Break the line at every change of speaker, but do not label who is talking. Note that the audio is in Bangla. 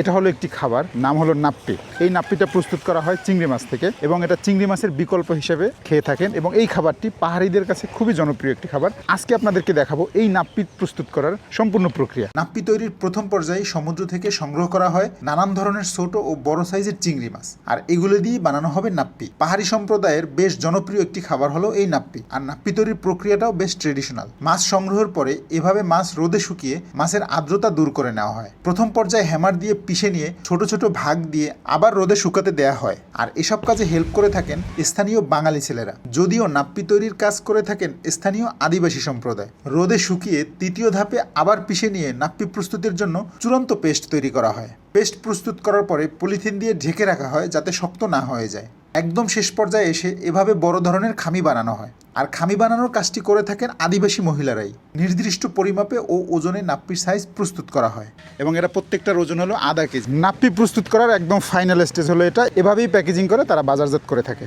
এটা হলো একটি খাবার, নাম হলো নাপ্পি এই নাপ্পিটা প্রস্তুত করা হয় চিংড়ি মাছ থেকে এবং এটা চিংড়ি মাছের বিকল্প হিসেবে খেয়ে থাকেন এবং এই খাবারটি পাহাড়িদের কাছে খুবই জনপ্রিয় একটি খাবার। আজকে আপনাদেরকে দেখাবো এই নাপ্পি প্রস্তুত করার সম্পূর্ণ প্রক্রিয়া। নাপ্পি তৈরির প্রথম পর্যায়ে সমুদ্র থেকে সংগ্রহ করা হয় নানান ধরনের ছোট ও বড় সাইজের চিংড়ি মাছ। আর এগুলো দিয়ে বানানো হবে নাপ্পি পাহাড়ি সম্প্রদায়ের বেশ জনপ্রিয় একটি খাবার হলো এই নাপ্পি আর নাপ্পি তৈরির প্রক্রিয়াটাও বেশ ট্রেডিশনাল। মাছ সংগ্রহের পরে এভাবে মাছ রোদে শুকিয়ে মাছের আর্দ্রতা দূর করে নেওয়া হয়। প্রথম পর্যায়ে হ্যামার দিয়ে পিষে নিয়ে ছোট ছোট ভাগ দিয়ে আবার রোদে শুকাতে দেয়া হয়। আর এসব কাজে হেল্প করে থাকেন স্থানীয় বাঙালি ছেলেরা। যদিও নাপ্পি তৈরির কাজ করে থাকেন স্থানীয় আদিবাসী সম্প্রদায়। রোদে শুকিয়ে তৃতীয় ধাপে আবার পিষে নিয়ে নাপ্পি প্রস্তুতির জন্য চূড়ান্ত পেস্ট তৈরি করা হয়। পেস্ট প্রস্তুত করার পরে পলিথিন দিয়ে ঢেকে রাখা হয় যাতে শক্ত না হয়ে যায়। একদম শেষ পর্যায়ে এসে এভাবে বড় ধরনের খামি বানানো হয়। আর খামি বানানোর কাজটি করে থাকেন আদিবাসী মহিলারাই। নির্দিষ্ট পরিমাপে ও ওজনে নাপ্পির সাইজ প্রস্তুত করা হয়। এবং এরা প্রত্যেকটার ওজন হলো আধা কেজি। নাপ্পি প্রস্তুত করার একদম ফাইনাল স্টেজ হলো এটা। এভাবেই প্যাকেজিং করে তারা বাজারজাত করে থাকে।